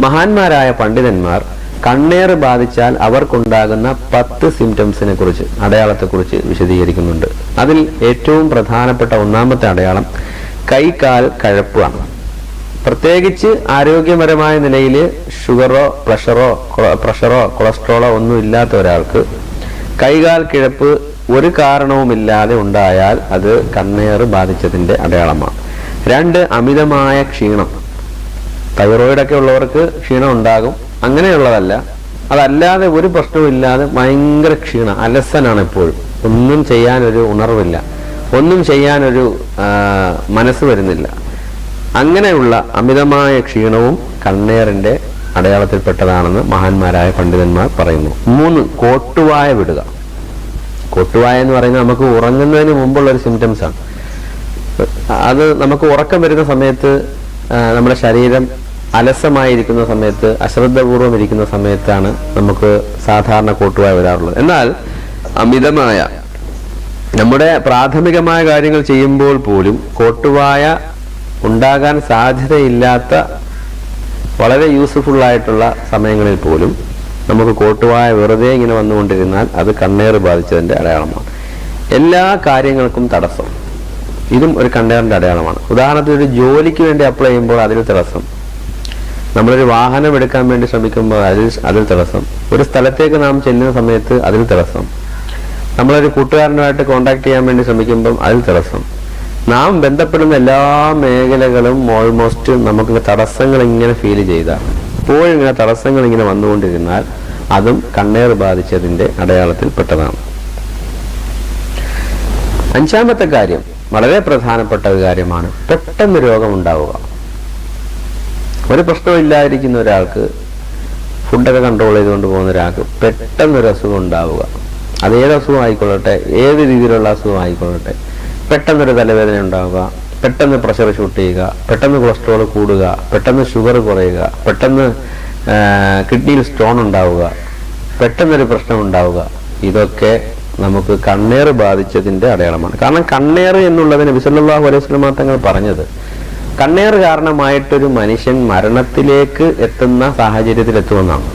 മഹാന്മാരായ പണ്ഡിതന്മാർ കണ്ണേറ് ബാധിച്ചാൽ അവർക്കുണ്ടാകുന്ന പത്ത് സിംറ്റംസിനെ കുറിച്ച് അടയാളത്തെക്കുറിച്ച് വിശദീകരിക്കുന്നുണ്ട്. അതിൽ ഏറ്റവും പ്രധാനപ്പെട്ട ഒന്നാമത്തെ അടയാളം കൈകാൽ കഴപ്പാണ്. പ്രത്യേകിച്ച് ആരോഗ്യപരമായ നിലയിൽ ഷുഗറോ പ്രഷറോ പ്രഷറോ കൊളസ്ട്രോളോ ഒന്നും ഇല്ലാത്ത ഒരാൾക്ക് കൈകാൽ കിഴപ്പ് ഒരു കാരണവുമില്ലാതെ ഉണ്ടായാൽ അത് കണ്ണേറ് ബാധിച്ചതിന്റെ അടയാളമാണ്. രണ്ട് അമിതമായ ക്ഷീണം. തൈറോയിഡ് ഒക്കെ ഉള്ളവർക്ക് ക്ഷീണം ഉണ്ടാകും. അങ്ങനെയുള്ളതല്ല. അതല്ലാതെ ഒരു പ്രശ്നവും ഇല്ലാതെ ഭയങ്കര ക്ഷീണം അലസനാണ് എപ്പോഴും ഒന്നും ചെയ്യാനൊരു ഉണർവില്ല. ഒന്നും ചെയ്യാനൊരു മനസ്സ് വരുന്നില്ല. അങ്ങനെയുള്ള അമിതമായ ക്ഷീണവും കണ്ണേറിന്റെ അടയാളത്തിൽപ്പെട്ടതാണെന്ന് മഹാന്മാരായ പണ്ഡിതന്മാർ പറയുന്നു. മൂന്ന് കോട്ടുവായ വിടുക. കോട്ടുവായ എന്ന് പറയുന്നത് നമുക്ക് ഉറങ്ങുന്നതിന് മുമ്പുള്ള ഒരു സിംറ്റംസ് ആണ്. അത് നമുക്ക് ഉറക്കം വരുന്ന സമയത്ത് നമ്മുടെ ശരീരം അലസമായിരിക്കുന്ന സമയത്ത് അശ്രദ്ധപൂർവം ഇരിക്കുന്ന സമയത്താണ് നമുക്ക് സാധാരണ കോട്ടുവായ വരാറുള്ളത്. എന്നാൽ അമിതമായ നമ്മുടെ പ്രാഥമികമായ കാര്യങ്ങൾ ചെയ്യുമ്പോൾ പോലും കോട്ടുവായ ഉണ്ടാകാൻ സാധ്യതയില്ലാത്ത വളരെ യൂസ്ഫുൾ ആയിട്ടുള്ള സമയങ്ങളിൽ പോലും നമുക്ക് കോട്ടുവായ വെറുതെ ഇങ്ങനെ വന്നുകൊണ്ടിരുന്നാൽ അത് കണ്ണേറ് ബാധിച്ചതിന്റെ അടയാളമാണ്. എല്ലാ കാര്യങ്ങൾക്കും തടസ്സം. ഇതും ഒരു കണ്ണേറിന്റെ അടയാളമാണ്. ഉദാഹരണത്തിന് ഒരു ജോലിക്ക് വേണ്ടി അപ്ലൈ ചെയ്യുമ്പോൾ അതിൽ തടസ്സം. നമ്മളൊരു വാഹനം എടുക്കാൻ വേണ്ടി ശ്രമിക്കുമ്പോൾ അതിൽ അതിൽ തടസ്സം. ഒരു സ്ഥലത്തേക്ക് നാം ചെല്ലുന്ന സമയത്ത് അതിൽ തടസ്സം. നമ്മളൊരു കൂട്ടുകാരനുമായിട്ട് കോണ്ടാക്ട് ചെയ്യാൻ വേണ്ടി ശ്രമിക്കുമ്പം അതിൽ തടസ്സം. നാം ബന്ധപ്പെടുന്ന എല്ലാ മേഖലകളും ഓൾമോസ്റ്റ് നമുക്ക് തടസ്സങ്ങൾ ഇങ്ങനെ ഫീൽ ചെയ്താൽ എപ്പോഴും ഇങ്ങനെ തടസ്സങ്ങൾ ഇങ്ങനെ വന്നുകൊണ്ടിരുന്നാൽ അതും കണ്ണേർ ബാധിച്ചതിന്റെ അടയാളത്തിൽ പെട്ടതാണ്. അഞ്ചാമത്തെ കാര്യം വളരെ പ്രധാനപ്പെട്ട ഒരു കാര്യമാണ് പെട്ടെന്ന് രോഗം ഉണ്ടാവുക. ഒരു പ്രശ്നമില്ലാതിരിക്കുന്ന ഒരാൾക്ക് ഫുഡൊക്കെ കൺട്രോൾ ചെയ്തുകൊണ്ട് പോകുന്ന ഒരാൾക്ക് പെട്ടെന്നൊരു അസുഖം ഉണ്ടാവുക. അത് ഏത് അസുഖം ആയിക്കൊള്ളട്ടെ ഏത് രീതിയിലുള്ള അസുഖം ആയിക്കൊള്ളട്ടെ. പെട്ടെന്നൊരു തലവേദന ഉണ്ടാവുക പെട്ടെന്ന് പ്രഷർ ഷൂട്ട് ചെയ്യുക പെട്ടെന്ന് കൊളസ്ട്രോൾ കൂടുക പെട്ടെന്ന് ഷുഗർ കുറയുക പെട്ടെന്ന് കിഡ്നിയിൽ സ്റ്റോൺ ഉണ്ടാവുക പെട്ടെന്നൊരു പ്രശ്നം ഉണ്ടാവുക. ഇതൊക്കെ നമുക്ക് കണ്ണേറ് ബാധിച്ചതിന്റെ അടയാളമാണ്. കാരണം കണ്ണേറ് എന്നുള്ളതിന് വിസല്ലാഹു അലൈഹി സ്വലമാ തങ്ങൾ പറഞ്ഞത് കണ്ണേറ് കാരണമായിട്ടൊരു മനുഷ്യൻ മരണത്തിലേക്ക് എത്തുന്ന സാഹചര്യത്തിൽ എത്തുമെന്നാണ്